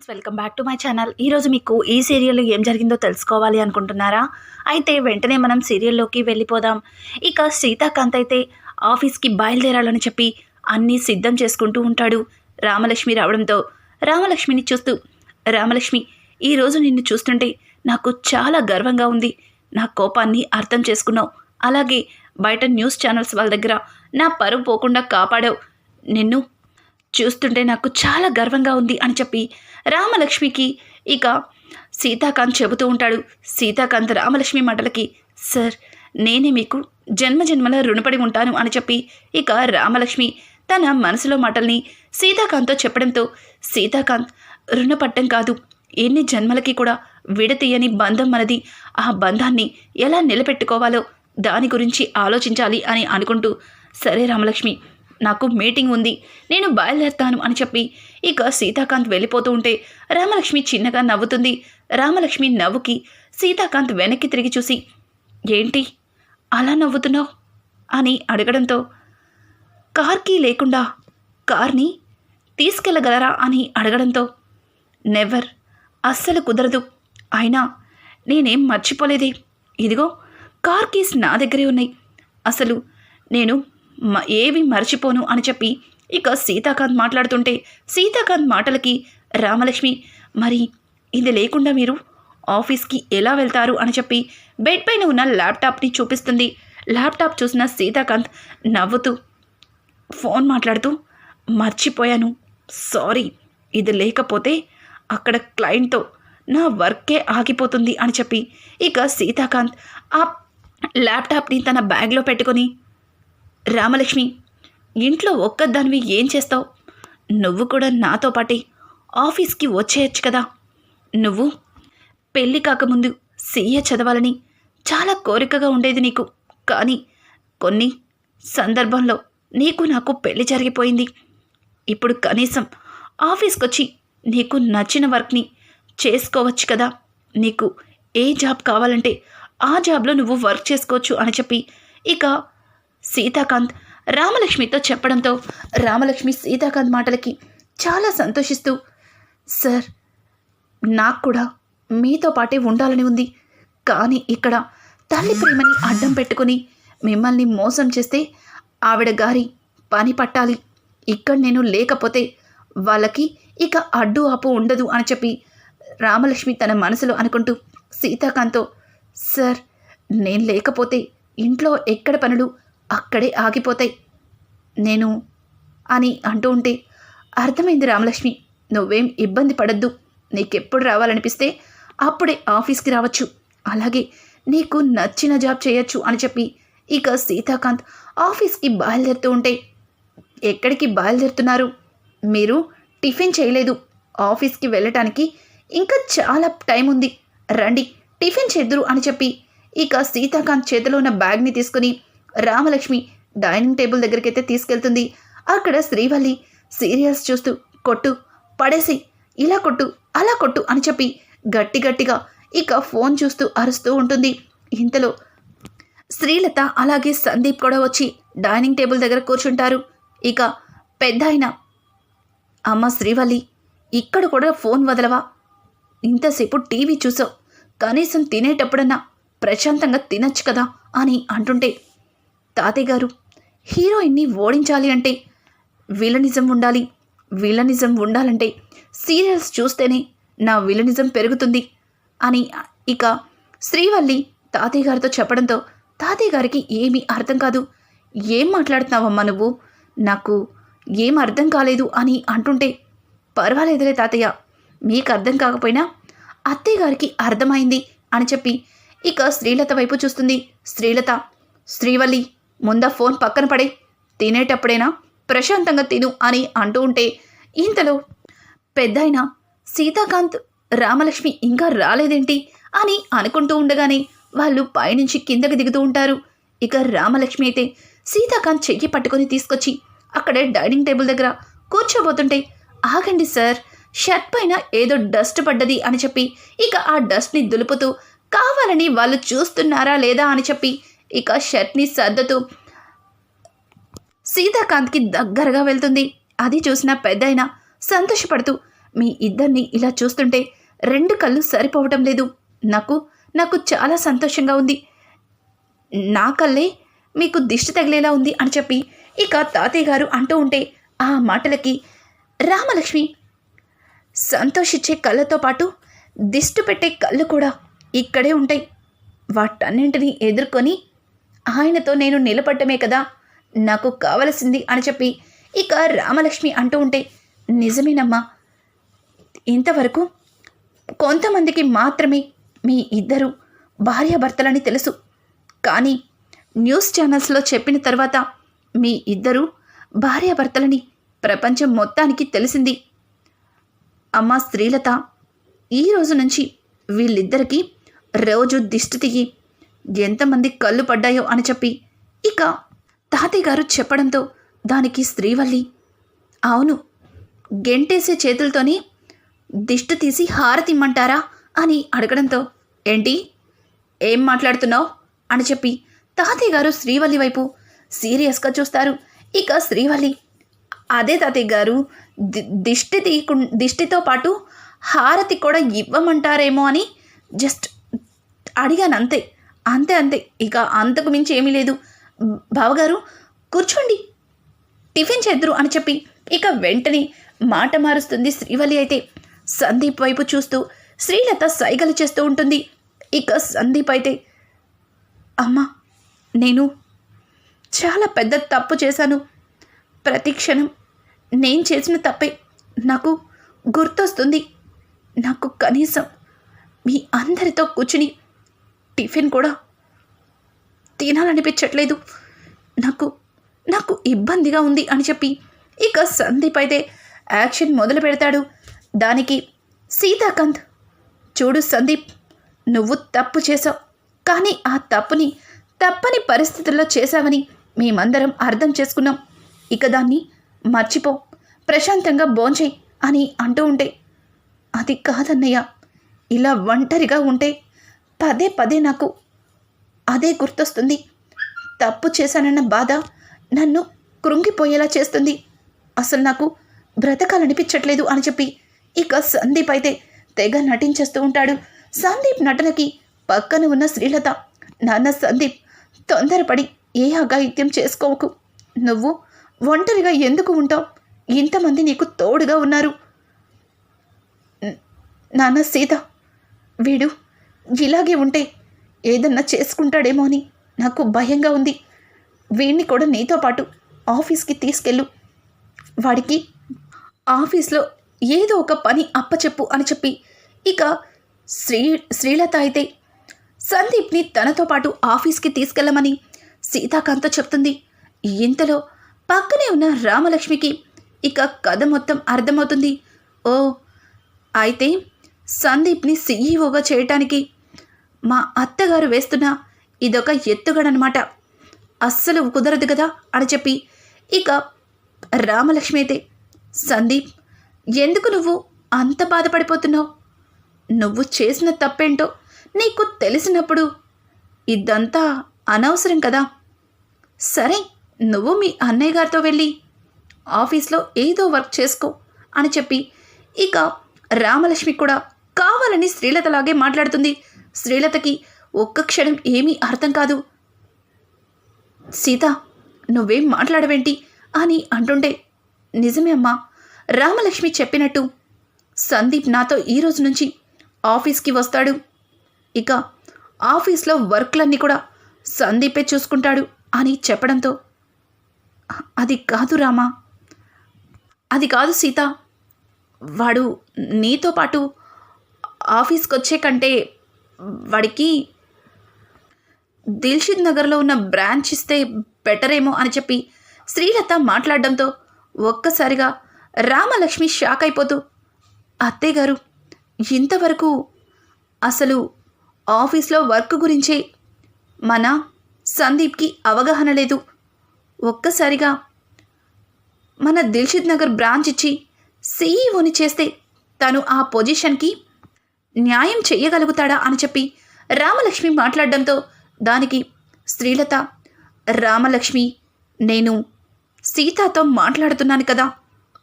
Friends welcome back to my channel. ఈరోజు మీకు ఈ సీరియల్లో ఏం జరిగిందో తెలుసుకోవాలి అనుకుంటున్నారా? అయితే వెంటనే మనం సీరియల్లోకి వెళ్ళిపోదాం. ఇక సీతాకాంత్ అయితే ఆఫీస్కి బయలుదేరాలని చెప్పి అన్నీ సిద్ధం చేసుకుంటూ ఉంటాడు రామలక్ష్మి రావడంతో. రామలక్ష్మిని చూస్తూ రామలక్ష్మి ఈరోజు నిన్ను చూస్తుంటే నాకు చాలా గర్వంగా ఉంది. నా కోపాన్ని అర్థం చేసుకున్నావు. అలాగే బయట న్యూస్ ఛానల్స్ వాళ్ళ దగ్గర నా పరువు పోకుండా కాపాడావు. నిన్ను చూస్తుంటే నాకు చాలా గర్వంగా ఉంది అని చెప్పి రామలక్ష్మికి ఇక సీతాకాంత్ చెబుతూ ఉంటాడు. సీతాకాంత్ రామలక్ష్మి మాటలకి సార్ నేనే మీకు జన్మ జన్మల రుణపడి ఉంటాను అని చెప్పి ఇక రామలక్ష్మి తన మనసులో మాటల్ని సీతాకాంత్తో చెప్పడంతో సీతాకాంత్ రుణపట్టం కాదు. ఎన్ని జన్మలకి కూడా విడతీయని బంధం మనది. ఆ బంధాన్ని ఎలా నిలబెట్టుకోవాలో దాని గురించి ఆలోచించాలి అని అనుకుంటూ సరే రామలక్ష్మి నాకు మీటింగ్ ఉంది నేను బయలుదేరుతాను అని చెప్పి. ఇక సీతాకాంత్ వెళ్ళిపోతూ ఉంటే రామలక్ష్మి చిన్నగా నవ్వుతుంది. రామలక్ష్మి నవ్వుకి సీతాకాంత్ వెనక్కి తిరిగి చూసి ఏంటి? అలా నవ్వుతున్నావు? అని అడగడంతో కార్కి లేకుండా కార్ని తీసుకెళ్ళగలరా? అని అడగడంతో నెవర్ అస్సలు కుదరదు. అయినా నేనేం మర్చిపోలేదే. ఇదిగో కార్ కీస్ నా దగ్గరే ఉన్నాయి. అసలు నేను ఏవి మర్చిపోను అని చెప్పి ఇక సీతాకాంత్ మాట్లాడుతుంటే సీతాకాంత్ మాటలకి రామలక్ష్మి మరి ఇది లేకుండా మీరు ఆఫీస్కి ఎలా వెళ్తారు అని చెప్పి బెడ్ పైన ఉన్న ల్యాప్టాప్ని చూపిస్తుంది. ల్యాప్టాప్ చూసిన సీతాకాంత్ నవ్వుతూ ఫోన్ మాట్లాడుతూ మర్చిపోయాను. సారీ. ఇది లేకపోతే అక్కడ క్లయింట్తో నా వర్కే ఆగిపోతుంది అని చెప్పి ఇక సీతాకాంత్ ఆ ల్యాప్టాప్ని తన బ్యాగ్లో పెట్టుకొని రామలక్ష్మి ఇంట్లో ఒక్కదానివి ఏం చేస్తావు? నువ్వు కూడా నాతో పాటే ఆఫీస్కి వచ్చేయచ్చు కదా. నువ్వు పెళ్ళి కాకముందు సీఏ చదవాలని చాలా కోరికగా ఉండేది నీకు. కానీ కొన్ని సందర్భంలో నీకు నాకు పెళ్ళి జరిగిపోయింది. ఇప్పుడు కనీసం ఆఫీస్కి వచ్చి నీకు నచ్చిన వర్క్ని చేసుకోవచ్చు కదా. నీకు ఏ జాబ్ కావాలంటే ఆ జాబ్లో నువ్వు వర్క్ చేసుకోవచ్చు అని చెప్పి ఇక సీతాకాంత్ రామలక్ష్మితో చెప్పడంతో రామలక్ష్మి సీతాకాంత్ మాటలకి చాలా సంతోషిస్తూ సార్ నాకు కూడా మీతో పాటే ఉండాలని ఉంది. కానీ ఇక్కడ తల్లి ప్రేమని అడ్డం పెట్టుకుని మిమ్మల్ని మోసం చేస్తే ఆవిడ గారి పని పట్టాలి. ఇక్కడ నేను లేకపోతే వాళ్ళకి ఇక అడ్డు ఆపు ఉండదు అని చెప్పి రామలక్ష్మి తన మనసులో అనుకుంటూ సీతాకాంత్తో సార్ నేను లేకపోతే ఇంట్లో ఎక్కడ పనులు అక్కడే ఆగిపోతాయి. నేను అని అంటూ ఉంటే అర్థమైంది రామలక్ష్మి నువ్వేం ఇబ్బంది పడద్దు. నీకెప్పుడు రావాలనిపిస్తే అప్పుడే ఆఫీస్కి రావచ్చు. అలాగే నీకు నచ్చిన జాబ్ చేయొచ్చు అని చెప్పి ఇక సీతాకాంత్ ఆఫీస్కి బయలుదేరుతూ ఉంటే ఎక్కడికి బయలుదేరుతున్నారు? మీరు టిఫిన్ చేయలేదు. ఆఫీస్కి వెళ్ళటానికి ఇంకా చాలా టైం ఉంది. రండి టిఫిన్ చేద్దురు అని చెప్పి ఇక సీతాకాంత్ చేతిలో ఉన్న బ్యాగ్ని తీసుకుని రామలక్ష్మి డైనింగ్ టేబుల్ దగ్గరికైతే తీసుకెళ్తుంది. అక్కడ శ్రీవల్లి సీరియల్స్ చూస్తూ కొట్టు పడేసి ఇలా కొట్టు అలా కొట్టు అని చెప్పి గట్టి గట్టిగా ఇక ఫోన్ చూస్తూ అరుస్తూ ఉంటుంది. ఇంతలో శ్రీలత అలాగే సందీప్ కూడా వచ్చి డైనింగ్ టేబుల్ దగ్గర కూర్చుంటారు. ఇక పెద్ద ఆయన అమ్మ శ్రీవల్లి ఇక్కడ కూడా ఫోన్ వదలవా? ఇంతసేపు టీవీ చూసావు కనీసం తినేటప్పుడన్నా ప్రశాంతంగా తినచ్చు కదా అని అంటుంటే తాతయ్య గారు హీరోయిన్ని ఓడించాలి అంటే విలనిజం ఉండాలి. విలనిజం ఉండాలంటే సీరియల్స్ చూస్తేనే నా విలనిజం పెరుగుతుంది అని ఇక శ్రీవల్లి తాతయ్య గారితో చెప్పడంతో తాతయ్య గారికి ఏమీ అర్థం కాదు. ఏం మాట్లాడుతున్నావమ్మా నువ్వు? నాకు ఏం అర్థం కాలేదు అని అంటుంటే పర్వాలేదులే తాతయ్య మీకు అర్థం కాకపోయినా అత్తయ్య గారికి అర్థమైంది అని చెప్పి ఇక శ్రీలత వైపు చూస్తుంది. శ్రీలత శ్రీవల్లి ముందా ఫోన్ పక్కన పడే. తినేటప్పుడైనా? ప్రశాంతంగా తిను అని అంటూ ఉంటే ఇంతలో పెద్దాయన సీతాకాంత్ రామలక్ష్మి ఇంకా రాలేదేంటి? అని అనుకుంటూ ఉండగానే వాళ్ళు పైనుంచి కిందకి దిగుతూ ఉంటారు. ఇక రామలక్ష్మి అయితే సీతాకాంత్ చెయ్యి పట్టుకొని తీసుకొచ్చి అక్కడే డైనింగ్ టేబుల్ దగ్గర కూర్చోబోతుంటే ఆగండి సార్ షర్ట్ పైన ఏదో డస్ట్ పడ్డది అని చెప్పి ఇక ఆ డస్ట్ని దులుపుతూ కావాలని వాళ్ళు చూస్తున్నారా లేదా అని చెప్పి ఇక షర్ట్ని సర్దుతూ సీతాకాంత్కి దగ్గరగా వెళ్తుంది. అది చూసిన పెద్దయిన సంతోషపడుతూ మీ ఇద్దరిని ఇలా చూస్తుంటే రెండు కళ్ళు సరిపోవటం లేదు. నాకు నాకు చాలా సంతోషంగా ఉంది. నా కళ్ళే మీకు దిష్టి తగిలేలా ఉంది అని చెప్పి ఇక తాతయ్య గారు అంటూ ఉంటే ఆ మాటలకి రామలక్ష్మి సంతోషించే కళ్ళతో పాటు దిష్టి పెట్టే కళ్ళు కూడా ఇక్కడే ఉంటాయి. వాటన్నింటినీ ఎదుర్కొని ఆయనతో నేను నిలబడ్డమే కదా. నాకు కావలసింది అని చెప్పి ఇక రామలక్ష్మి అంటూ ఉంటే నిజమేనమ్మా. ఇంతవరకు కొంతమందికి మాత్రమే మీ ఇద్దరు భార్యాభర్తలని తెలుసు. కానీ న్యూస్ ఛానల్స్లో చెప్పిన తర్వాత మీ ఇద్దరు భార్యాభర్తలని ప్రపంచం మొత్తానికి తెలిసింది. అమ్మ స్త్రీలత ఈ రోజు నుంచి వీళ్ళిద్దరికీ రోజు దిష్టి తీయి ఎంతమంది కళ్ళు పడ్డాయో అని చెప్పి ఇక తాతయ్య గారు చెప్పడంతో దానికి స్త్రీవల్లి అవును గెంటేసే చేతులతోని దిష్టి తీసి హారతిమ్మంటారా? అని అడగడంతో ఏంటి? ఏం మాట్లాడుతున్నావు? అని చెప్పి తాతయ్య గారు శ్రీవల్లి వైపు సీరియస్గా చూస్తారు. ఇక శ్రీవల్లి అదే తాతయ్య గారు ది- దిష్టి తీయకు దిష్టితో పాటు హారతి కూడా ఇవ్వమంటారేమో అని జస్ట్ అడిగాను అంతే అంతే అంతే. ఇక అంతకు మించి ఏమీ లేదు. బావగారు కూర్చోండి. టిఫిన్ చేద్దరు అని చెప్పి ఇక వెంటనే మాట మారుస్తుంది శ్రీవల్లి అయితే. సందీప్ వైపు చూస్తూ శ్రీలత సైగలు చేస్తూ ఉంటుంది. ఇక సందీప్ అయితే అమ్మా నేను చాలా పెద్ద తప్పు చేశాను. ప్రతి క్షణం నేను చేసిన తప్పే నాకు గుర్తొస్తుంది. నాకు కనీసం మీ అందరితో కూర్చుని టిఫిన్ కూడా తినాలనిపించట్లేదు. నాకు నాకు ఇబ్బందిగా ఉంది అని చెప్పి ఇక సందీప్ అయితే యాక్షన్ మొదలు పెడతాడు. దానికి సీతాకాంత్ చూడు సందీప్ నువ్వు తప్పు చేసావు కానీ ఆ తప్పుని తప్పని పరిస్థితుల్లో చేశావని మేమందరం అర్థం చేసుకున్నాం. ఇక దాన్ని మర్చిపో ప్రశాంతంగా భోంచేయి అని అంటూ ఉంటే అది కాదన్నయ్య ఇలా ఒంటరిగా ఉంటే పదే పదే నాకు అదే గుర్తొస్తుంది. తప్పు చేశానన్న బాధ నన్ను కృంగిపోయేలా చేస్తుంది. అసలు నాకు బ్రతకాలనిపించట్లేదు అని చెప్పి ఇక సందీప్ అయితే తెగ నటించేస్తూ ఉంటాడు. సందీప్ నటనకి పక్కన ఉన్న శ్రీలత నాన్న సందీప్ తొందరపడి ఏ అఘాయిత్యం చేసుకోకు. నువ్వు ఒంటరిగా ఎందుకు ఉంటావు? ఇంతమంది నీకు తోడుగా ఉన్నారు. నాన్న సీత వీడు ఇలాగే ఉంటే ఏదన్నా చేసుకుంటాడేమో అని నాకు భయంగా ఉంది. వీడిని కూడా నీతో పాటు ఆఫీస్కి తీసుకెళ్ళు. వాడికి ఆఫీస్లో ఏదో ఒక పని అప్పచెప్పు అని చెప్పి ఇక శ్రీ శ్రీలత అయితే సందీప్ని తనతో పాటు ఆఫీస్కి తీసుకెళ్ళమని సీతాకాంత్ చెప్తుంది. ఇంతలో పక్కనే ఉన్న రామలక్ష్మికి ఇక కథ మొత్తం అర్థమవుతుంది. ఓ అయితే సందీప్ని సీఈఓగా చేయటానికి మా అత్తగారు వేస్తున్న ఇదొక ఎత్తుగడనమాట. అస్సలు కుదరదు కదా అని చెప్పి ఇక రామలక్ష్మి అయితే సందీప్ ఎందుకు నువ్వు అంత బాధపడిపోతున్నావు? నువ్వు చేసిన తప్పేంటో నీకు తెలిసినప్పుడు ఇదంతా అనవసరం కదా. సరే నువ్వు మీ అన్నయ్య గారితో వెళ్ళి ఆఫీస్లో ఏదో వర్క్ చేసుకో అని చెప్పి ఇక రామలక్ష్మి కూడా కావాలని శ్రీలతలాగే మాట్లాడుతుంది. శ్రీలతకి ఒక్క క్షణం ఏమీ అర్థం కాదు. సీత నువ్వేం మాట్లాడవేంటి? అని అంటుండే నిజమే అమ్మా రామలక్ష్మి చెప్పినట్టు. సందీప్ నాతో ఈ రోజు నుంచి ఆఫీస్కి వస్తాడు. ఇక ఆఫీస్లో వర్క్లన్నీ కూడా సందీపే చూసుకుంటాడు అని చెప్పడంతో. అది కాదు రామా. అది కాదు సీత. వాడు నీతో పాటు ఆఫీస్కి వచ్చే కంటే వాడికి దిల్షిద్ నగర్లో ఉన్న బ్రాంచ్ ఇస్తే బెటర్ ఏమో అని చెప్పి శ్రీలత మాట్లాడడంతో ఒక్కసారిగా రామలక్ష్మి షాక్ అయిపోతూ అత్తయ్య గారు ఇంతవరకు అసలు ఆఫీస్లో వర్క్ గురించే మన సందీప్కి అవగాహన లేదు. ఒక్కసారిగా మన దిల్షిద్ నగర్ బ్రాంచ్ ఇచ్చి సీఈఓని చేస్తే తను ఆ పొజిషన్కి న్యాయం చెయ్యగలుగుతాడా అని చెప్పి రామలక్ష్మి మాట్లాడడంతో దానికి శ్రీలత రామలక్ష్మి నేను సీతాతో మాట్లాడుతున్నాను కదా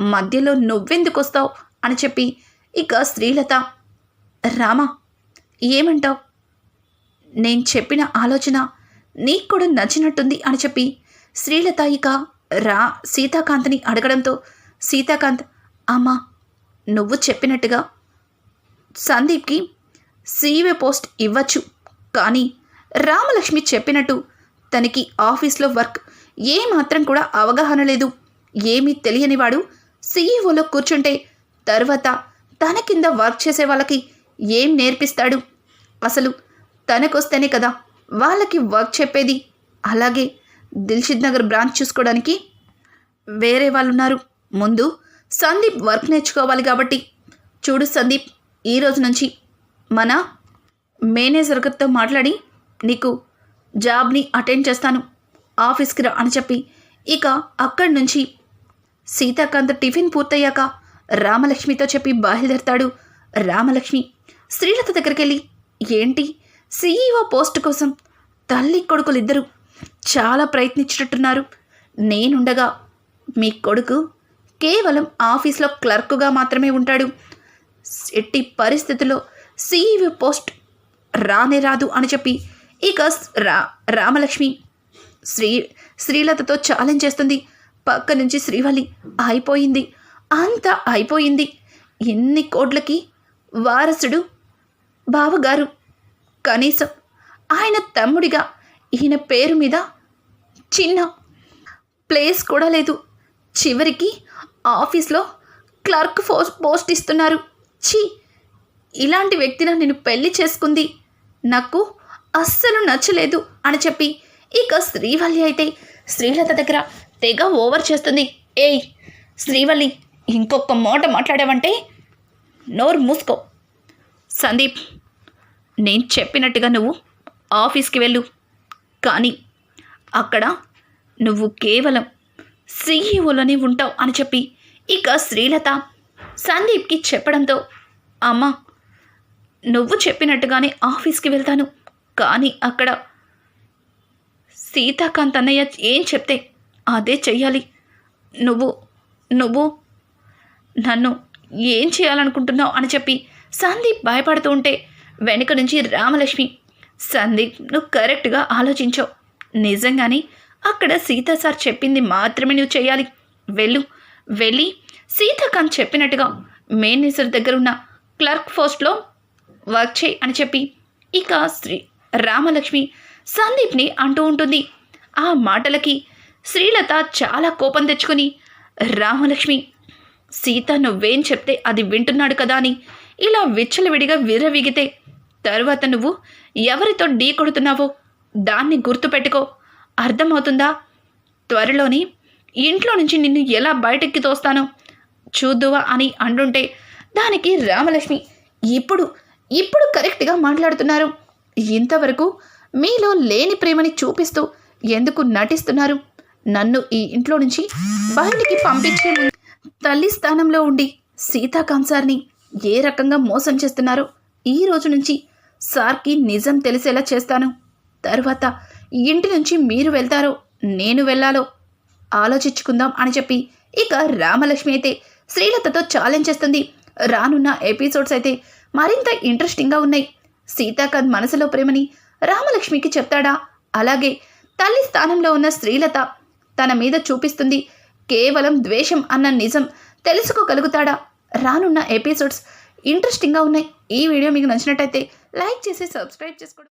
మధ్యలో నువ్వెందుకు వస్తావు అని చెప్పి ఇక శ్రీలత రామ ఏమంటావు? నేను చెప్పిన ఆలోచన నీకు కూడా నచ్చినట్టుంది అని చెప్పి శ్రీలత ఇక రా సీతాకాంత్ని అడగడంతో సీతాకాంత్ అమ్మా నువ్వు చెప్పినట్టుగా సందీప్కి సీవే పోస్ట్ ఇవ్వచ్చు. కానీ రామలక్ష్మి చెప్పినట్టు తనకి ఆఫీస్లో వర్క్ ఏ మాత్రం కూడా అవగాహన లేదు. ఏమీ తెలియనివాడు సీఈఓలో కూర్చుంటే తర్వాత తన కింద వర్క్ చేసే వాళ్ళకి ఏం నేర్పిస్తాడు? అసలు తనకొస్తేనే కదా వాళ్ళకి వర్క్ చెప్పేది. అలాగే దిల్షిద్ నగర్ బ్రాంచ్ చూసుకోవడానికి వేరే వాళ్ళు ఉన్నారు ముందు సందీప్ వర్క్ నేర్చుకోవాలి కాబట్టి. చూడు సందీప్ ఈ రోజు నుంచి మన మేనేజర్ గారితో మాట్లాడి నీకు జాబ్ని అటెండ్ చేస్తాను ఆఫీస్కి రా అని చెప్పి ఇక అక్కడి నుంచి సీతాకాంత్ టిఫిన్ పూర్తయ్యాక రామలక్ష్మితో చెప్పి బయలుదేరతాడు రామలక్ష్మి. శ్రీలత దగ్గరికి వెళ్ళి ఏంటి? సీఈఓ పోస్ట్ కోసం తల్లి కొడుకులిద్దరూ చాలా ప్రయత్నించినట్టున్నారు నేనుండగా మీ కొడుకు కేవలం ఆఫీస్లో క్లర్కుగా మాత్రమే ఉంటాడు. ఎట్టి పరిస్థితుల్లో సీఈఓ పోస్ట్ రానే రాదు అని చెప్పి ఇక రా రామలక్ష్మి శ్రీ శ్రీలతతో ఛాలెంజ్ చేస్తుంది. పక్క నుంచి శ్రీవల్లి అయిపోయింది. అంతా అయిపోయింది. ఎన్ని కోట్లకి వారసుడు బావగారు. కనీసం ఆయన తమ్ముడిగా ఈయన పేరు మీద చిన్న ప్లేస్ కూడా లేదు. చివరికి ఆఫీస్లో క్లర్క్ ఫోస్ పోస్ట్ ఇస్తున్నారు. ఛీ ఇలాంటి వ్యక్తిని నేను పెళ్ళి చేసుకుంది. నాకు అస్సలు నచ్చలేదు అని చెప్పి ఇక శ్రీవల్లి అయితే శ్రీలత దగ్గర తెగ ఓవర్ చేస్తుంది. ఏయ్ శ్రీవల్లి ఇంకొక మాట మాట్లాడావంటే నోరు మూసుకో. సందీప్ నేను చెప్పినట్టుగా నువ్వు ఆఫీస్కి వెళ్ళు. కానీ అక్కడ నువ్వు కేవలం సీఈఓలోనే ఉంటావు అని చెప్పి ఇక శ్రీలత సందీప్కి చెప్పడంతో అమ్మ నువ్వు చెప్పినట్టుగానే ఆఫీస్కి వెళ్తాను. కానీ అక్కడ సీతాకాంత్ అన్నయ్య ఏం చెప్తే అదే చెయ్యాలి. నువ్వు నువ్వు నన్ను ఏం చేయాలనుకుంటున్నావు? అని చెప్పి సందీప్ భయపడుతూ ఉంటే వెనుక నుంచి రామలక్ష్మి సందీప్ నువ్వు కరెక్ట్గా ఆలోచించావు నిజంగానే అక్కడ సీతా సార్ చెప్పింది మాత్రమే నువ్వు చేయాలి వెళ్ళు. వెళ్ళి సీతాకాంత్ చెప్పినట్టుగా మేనేజర్ దగ్గర ఉన్న క్లర్క్ పోస్ట్లో వర్క్ చేయి అని చెప్పి ఇక శ్రీ రామలక్ష్మి సందీప్ని అంటూ ఉంటుంది. ఆ మాటలకి శ్రీలత చాలా కోపం తెచ్చుకొని రామలక్ష్మి సీత నువ్వేం చెప్తే అది వింటున్నాడు కదా అని ఇలా విచ్చలవిడిగా విర్రవిగితే తరువాత నువ్వు ఎవరితో ఢీ కొడుతున్నావో దాన్ని గుర్తుపెట్టుకో. అర్థమవుతుందా? త్వరలోని ఇంట్లో నుంచి నిన్ను ఎలా బయటకి తోస్తాను? చూద్దువా అని అంటుంటే దానికి రామలక్ష్మి ఇప్పుడు ఇప్పుడు కరెక్ట్గా మాట్లాడుతున్నారు. ఇంతవరకు మీలో లేని ప్రేమని చూపిస్తూ ఎందుకు నటిస్తున్నారు? నన్ను ఈ ఇంట్లో నుంచి బయటికి పంపించే తల్లి స్థానంలో ఉండి సీతాకాంసార్ని ఏ రకంగా మోసం చేస్తున్నారో? ఈ రోజు నుంచి సార్కి నిజం తెలిసేలా చేస్తాను. తర్వాత ఇంటి నుంచి మీరు వెళ్తారో నేను వెళ్ళాలో ఆలోచించుకుందాం అని చెప్పి ఇక రామలక్ష్మి అయితే శ్రీలతతో ఛాలెంజ్ చేస్తుంది. రానున్న ఎపిసోడ్స్ అయితే మరింత ఇంట్రెస్టింగ్గా ఉన్నాయి. సీతాకాంత్ మనసులో ప్రేమని రామలక్ష్మికి చెప్తాడా? అలాగే తల్లి స్థానంలో ఉన్న శ్రీలత తన మీద చూపిస్తుంది. కేవలం ద్వేషం అన్న నిజం తెలుసుకోగలుగుతాడా? రానున్న ఎపిసోడ్స్ ఇంట్రెస్టింగ్గా ఉన్నాయి. ఈ వీడియో మీకు నచ్చినట్టయితే లైక్ చేసి సబ్స్క్రైబ్ చేసుకోండి